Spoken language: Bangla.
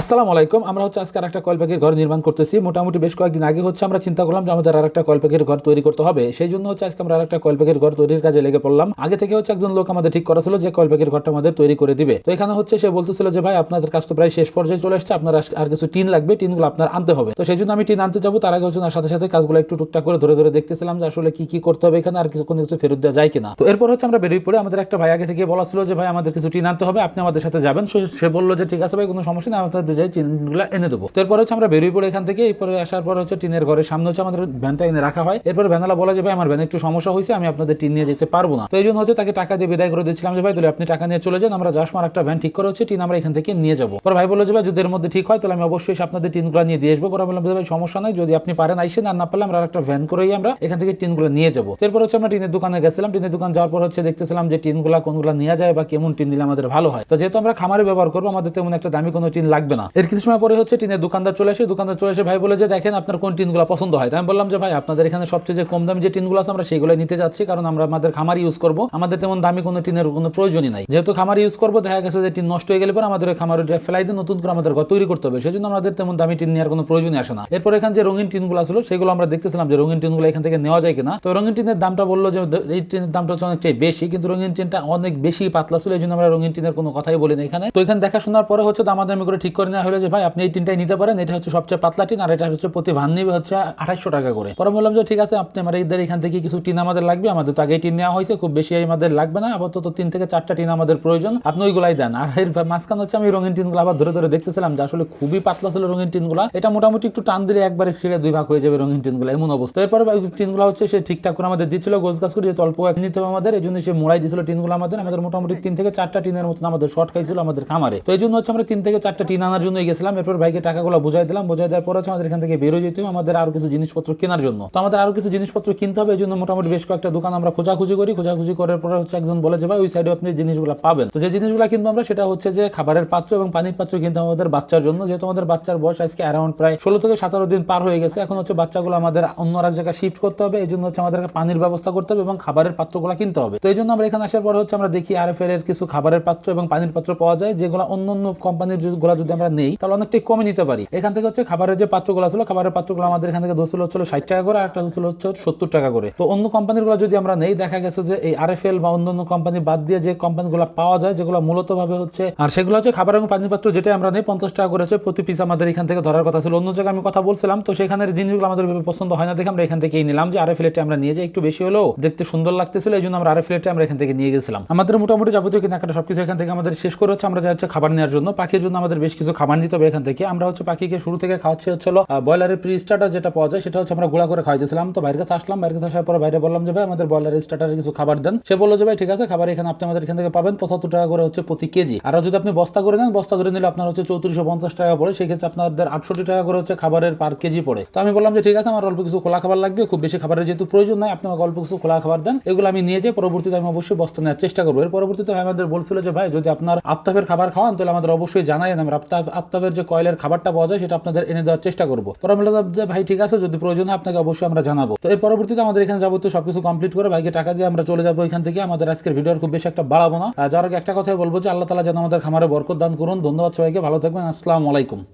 আসসালামু আলাইকুম, আমরা হচ্ছে আজকে একটা কয়েল পাখির ঘর নির্মাণ করতেছি। মোটামুটি বেশ কয়েকদিন আগে হচ্ছে আমরা চিন্তা করলাম যে আমাদের আর একটা কয়েল পাখির ঘর তৈরি করতে হবে। সেই জন্য হচ্ছে আজকে আমরা আর একটা কয়েল পাখির ঘর তৈরির কাজে লেগে পড়লাম। আগে থেকে হচ্ছে একজন লোক আমাদের ঠিক করা ছিল যে কয়েল পাখির ঘরটা আমাদের তৈরি করে দিবে। তো এখানে হচ্ছে সে বলতেছিল যে, ভাই, আপনাদের কাজ তো প্রায় শেষ পর্যায়ে চলে আসছে আপনার আর কিছু টিন লাগবে, টিনগুলো আপনার আনতে হবে। তো সেই জন্য আমি টিন আনতে যাব। তার আগে হচ্ছে সাথে সাথে কাজগুলো একটু টুকটাক করে ধরে ধরে দেখতেছিলাম যে আসলে কি কি করতে হবে এখানে, আর কিছু কোনো কিছু ফেরত দেওয়া যায় কিনা। তো এরপর হচ্ছে আমরা বেরিয়ে পড়ে আমাদের একটা ভাই আগে থেকে বলা ছিল যে, ভাই, আমাদের কিছু টিন আনতে হবে। আপনি আমাদের সাথে যাবেন। সে বলল যে, ঠিক আছে ভাই, কোনো সমস্যা নেই। আমাদের যাই, টিনগুলো এনে দেবো। তো এরপর হচ্ছে আমরা বেরিয়ে পড়ে এখান থেকে, এরপরে আসার পর হচ্ছে টিনের ঘরের সামনে হচ্ছে আমাদের ভ্যানটা এনে রাখা হয়। এরপর ভ্যানালা বলা যে, ভাই, আমার ভ্যানে একটু সমস্যা হয়েছে, আমি আপনাদের টিন নিয়ে যেতে পারব না। তো এই জন্য হচ্ছে তাকে টাকা দিয়ে বিদায় করে দিচ্ছিলাম যে, ভাই, তাহলে আপনি টাকা নিয়ে চলে যান, আমরা জাসমার একটা ভ্যান ঠিক করে হচ্ছে, টিন আমরা এখান থেকে নিয়ে যাব। পরে ভাই বলে যে, ভাই, যদি এর মধ্যে ঠিক হয়, তাহলে আমি অবশ্যই আপনাদের টিনগুলো নিয়ে দিয়ে আসব। পরে বললাম যে, ভাই, সমস্যা নাই, যদি আপনি পারেন আইসেন, আর না পারলে আমরা একটা ভ্যান করেই আমরা এখান থেকে টিনগুলো নিয়ে যাব। এরপর হচ্ছে আমরা টিনের দোকানে গেছিলাম। টিনের দোকান যাওয়ার পর হচ্ছে দেখতেছিলাম যে, টিনগুলো কোনগুলো নিয়ে যায় বা কেমন টিন দিলে আমাদের ভালো হয়। তো যেহেতু আমরা খামারে ব্যবহার করব, আমাদের তেমন একটা দামি কোনো টিন লাগবে না। এর কিছু সময় পরে হচ্ছে টিনের দোকানদার চলে আসে, দোকানদার চলে এসে ভাই বলে যে, দেখেন আপনার কোন টিনগুলো পছন্দ হয়। আমি বললাম যে, ভাই, আপনাদের এখানে সবচেয়ে যে কম দামি যে টিনগুলো আছে, আমরা সেগুলো নিতে যাচ্ছি, কারণ আমরা আমাদের খামার ইউজ করব। আমাদের তেমন দামি কোনো টিনের কোনো প্রয়োজনই নাই। যেহেতু খামার ইউজ করব, দেখা গেছে যে টিন নষ্ট হয়ে গেলে পর আমাদের খামার ফেলাই দিয়ে নতুন করে আমাদের ঘর তৈরি করতে হবে। সেই জন্য আমাদের তেমন দামি টিন নেওয়ার কোনো প্রয়োজনই আসে না। এরপর এখানে যে রঙিন টিনগুলো ছিল সেগুলো আমরা দেখতেছিলাম যে রঙিন টিনগুলো এখান থেকে নেওয়া যায় কিনা। তো রঙিন টিনের দামটা বলল যে, এই টিনের দামটা হচ্ছে অনেকটাই বেশি, কিন্তু রঙিন টিনটা অনেক বেশি পাতলা ছিল এই জন্য আমরা রঙিন টিনের কোনো কথাই বলি না এখানে। তো এখানে দেখাশোনার পরে হচ্ছে দামাদামি করে ঠিক করে নেওয়া হলো যে, ভাই, আপনি এই টিনটাই নিতে পারেন। এটা হচ্ছে সবচেয়ে পাতলা টিন আর এটা হচ্ছে প্রতি ভান নিবে হচ্ছে আঠাইশশো টাকা করে। পরে বললাম যে, ঠিক আছে, আপনি আমার এইদের এখান থেকে কিছু টিন আমাদের লাগবে। আমাদের তো আগেই টিন নেওয়া হয়েছে। খুব বেশি আমাদের লাগবে না। আপাতত তিন থেকে চারটা টিন আমাদের প্রয়োজন। আপনি ওইগুলাই দেন। আর এর মাঝখানে হচ্ছে আমি রঙিন টিনগুলো আবার ধরে ধরে দেখতেছিলাম যে, আসলে খুবই পাতলা ছিল রঙিন টিনগুলো। এটা মোটামুটি একটু টান দিলে একবারে ছিঁড়ে দুই ভাগ হয়ে যাবে রঙিন টিনগুলো। এমন অবস্থা। এরপরে টিনগুলো হচ্ছে সে ঠিকঠাক করে আমাদের দিচ্ছিল। গোছ গাছ করে যেহেতু অল্প এক নিতে হবে আমাদের। এই জন্য সে মোড়াই দিয়েছিল টিনগুলো আমাদের। আমাদের মোটামুটি তিন থেকে চারটা টিনের মতন আমাদের শর্ট খাইছিল আমাদের খামারে। তো এই জন্য হচ্ছে আমরা তিন থেকে চারটা টিন আনার জন্য গেছিলাম, এরপর ভাইকে টাকাগুলো বুঝাই দিলাম, বুঝাই দেওয়ার পর হচ্ছে আমাদের এখান থেকে বেরোয় যেতে হবে, আমাদের আরও কিছু জিনিসপত্র কেনার জন্য। তো আমাদের আরও কিছু জিনিসপত্র কিনতে হবে এই জন্য মোটামুটি বেশ কয়েকটা দোকান আমরা খোঁজাখুঁজি করি। খোঁজাখুঁজি করার পর হচ্ছে একজন বলে যে, ভাই, ওই সাইডে আপনি জিনিসগুলো পাবেন। তো যে জিনিসগুলো কিন্তু আমরা, সেটা হচ্ছে যে খাবারের পাত্র এবং পানির পাত্র কিন্তু আমাদের বাচ্চার জন্য। যেহেতু আমাদের বাচ্চার বয়স আজকে অ্যারাউন্ড প্রায় ষোলো থেকে সতেরো দিন পার হয়ে গেছে, এখন হচ্ছে বাচ্চাগুলো আমাদের অন্য এক জায়গায় শিফট করতে হবে এই জন্য হচ্ছে আমাদেরকে পানির ব্যবস্থা করতে হবে এবং খাবারের পাত্রগুলো কিনতে হবে। তো এই জন্য আমরা এখানে আসার পর হচ্ছে আমরা দেখি আর এর কিছু খাবারের পাত্র এবং পানির পাত্র পাওয়া যায়, যেগুলো অন্য অন্য কোম্পানিরগুলা যদি আমরা নেই, তাহলে অনেকটাই কমে নিতে পারি। এখান থেকে হচ্ছে খাবারের যে পাত্রগুলো ছিল, খাবারের পাত্রগুলো আমাদের এখান থেকে দোষল হচ্ছিল ষাট টাকা করে আর একটা দোষল হচ্ছে সত্তর টাকা করে। তো অন্য কোম্পানিরগুলো যদি আমরা নেই, দেখা গেছে যে এই আর বা অন্য কোম্পানি বাদ দিয়ে যে কোম্পানিগুলো পাওয়া যায়, যেগুলো মূলত ভাবে হচ্ছে, আর সেগুলো হচ্ছে খাবার এবং পানির পাত্র যেটা আমরা নেই, পঞ্চাশ টাকা করে হচ্ছে প্রতি পিস আমাদের এখান থেকে ধরার কথা ছিল। অন্য জায়গায় আমি কথা বলছিলাম, তো সেখানের জিনিসগুলো আমাদের পছন্দ হয় না দেখে আমরা এখান থেকেই নিলাম যে আর আরে ফ্লেটে আমরা নিয়ে যাই, একটু বেশি হলেও দেখতে সুন্দর লাগতেছিল এই জন্য আমরা আর আরে ফ্লেটে আমরা এখান থেকে নিয়ে গেছিলাম। আমাদের মোটামুটি যাবতীয় কেনাকাটা সবকিছু এখান থেকে আমাদের শেষ করে হচ্ছে আমরা যা হচ্ছে খাবার নেওয়ার জন্য। পাখির জন্য আমাদের বেশ কিছু খাবার নিতে হবে এখান থেকে। আমরা হচ্ছে পাখিকে শুরু থেকে খাওয়াচ্ছি হচ্ছে ব্রয়লারের প্রি স্টার্টার যেটা পাওয়া যায়, সেটা হচ্ছে আমরা গুলা করে খাওয়াইছিলাম তো বাইরের কাছে আসলাম, বাইরের কাছে আসার পর বাইরে বললাম যে, ভাই, আমাদের ব্রয়লারের স্টার্টারে কিছু খাবার দেন। সে বলল যে, ভাই, ঠিক আছে, খাবার এখানে আপনি আমাদের এখান থেকে পাবেন, পঁচাত্তর টাকা করে হচ্ছে প্রতি কেজি। আর যদি আপনি বস্তা করে নেন, বস্তা করে নিলে আপনার হচ্ছে চৌত্রিশশো পঞ্চাশ টাকা পড়ে, সেক্ষেত্রে আপনাদের আটষট্টি টাকা করে হচ্ছে খাবারের পার কেজি পড়ে। তো আমি বললাম যে, ঠিক আছে, আমার অল্প কিছু খোলা খাবার লাগবে, খুব বেশি খাবারের যেহেতু প্রয়োজন নাই, আপনি আমাকে অল্প কিছু খোলা খাবার দেন, এগুলো আমি নিয়ে যাই পরবর্তীতে আমি অবশ্যই বস্তা নেওয়ার চেষ্টা করব। এর পরবর্তীতে আমাদের বলছিল যে, ভাই, যদি আপনার আফতাবের খাবার খাওয়ান, তাহলে আমাদের অবশ্যই জানাই আমরা আফতাব আফতাবের যে কয়েলের খাবারটা পাওয়া যায় সেটা আপনাদের এনে দেওয়ার চেষ্টা করব। পরে বললাম ভাই, ঠিক আছে, যদি প্রয়োজন হয় আপনাকে অবশ্যই আমরা জানাব। তো এর পরবর্তীতে আমাদের এখানে যাবতীয় সবকিছু কমপ্লিট করে ভাইকে টাকা দিয়ে আমরা চলে যাব এখান থেকে। আমাদের আজকের ভিডিও খুব বেশি একটা বাড়াবো না। যার একটা কথাই বলব যে, আল্লাহ তালা যেন আমাদের খামারে বরকত দান করুন। ধন্যবাদ সবাইকে, ভালো থাকবেন, আসসালামু আলাইকুম।